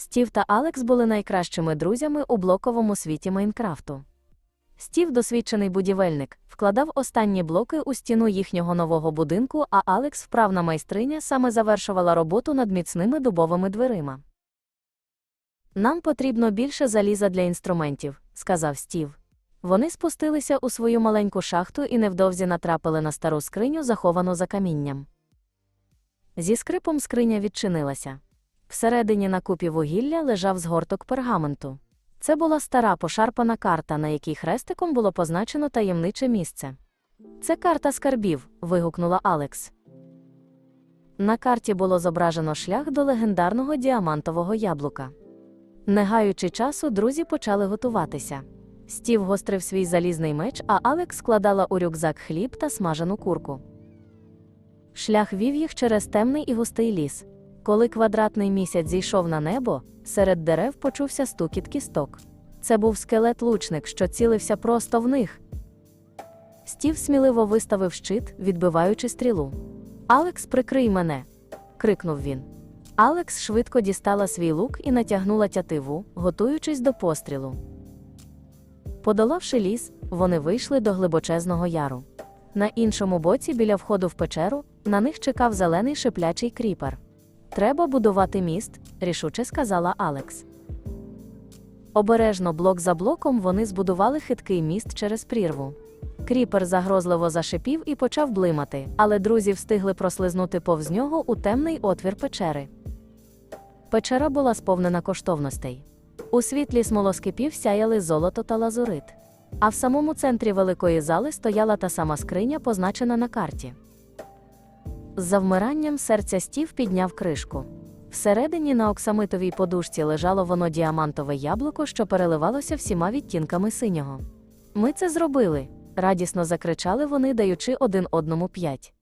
Стів та Алекс були найкращими друзями у блоковому світі Майнкрафту. Стів, досвідчений будівельник, вкладав останні блоки у стіну їхнього нового будинку, а Алекс, вправна майстриня, саме завершувала роботу над міцними дубовими дверима. Нам потрібно більше заліза для інструментів, сказав Стів. Вони спустилися у свою маленьку шахту і невдовзі натрапили на стару скриню, заховану за камінням. Зі скрипом скриня відчинилася. Всередині на купі вугілля лежав згорток пергаменту. Це була стара пошарпана карта, на якій хрестиком було позначено таємниче місце. Це карта скарбів. вигукнула Алекс. На карті було зображено шлях до легендарного діамантового яблука. Не гаючи часу, друзі почали готуватися. Стів гострив свій залізний меч, а Алекс складала у рюкзак хліб та смажену курку. Шлях вів їх через темний і густий ліс. Коли квадратний місяць зійшов на небо, серед дерев почувся стукіт кісток. Це був скелет-лучник, що цілився просто в них. Стів сміливо виставив щит, відбиваючи стрілу. Алекс, прикрий мене. крикнув він. Алекс швидко дістала свій лук і натягнула тятиву, готуючись до пострілу. Подолавши ліс, вони вийшли до глибочезного яру. На іншому боці, біля входу в печеру, на них чекав зелений шиплячий кріпер. Треба будувати міст, рішуче сказала Алекс. Обережно блок за блоком вони збудували хиткий міст через прірву. Кріпер загрозливо зашипів і почав блимати, але друзі встигли прослизнути повз нього у темний отвір печери. Печера була сповнена коштовностей. У світлі смолоскипів сяяли золото та лазурит. А в самому центрі великої зали стояла та сама скриня, позначена на карті. З завмиранням серця стів підняв кришку. Всередині на оксамитовій подушці лежало воно діамантове яблуко, що переливалося всіма відтінками синього. Ми це зробили. радісно закричали вони, даючи один одному п'ять.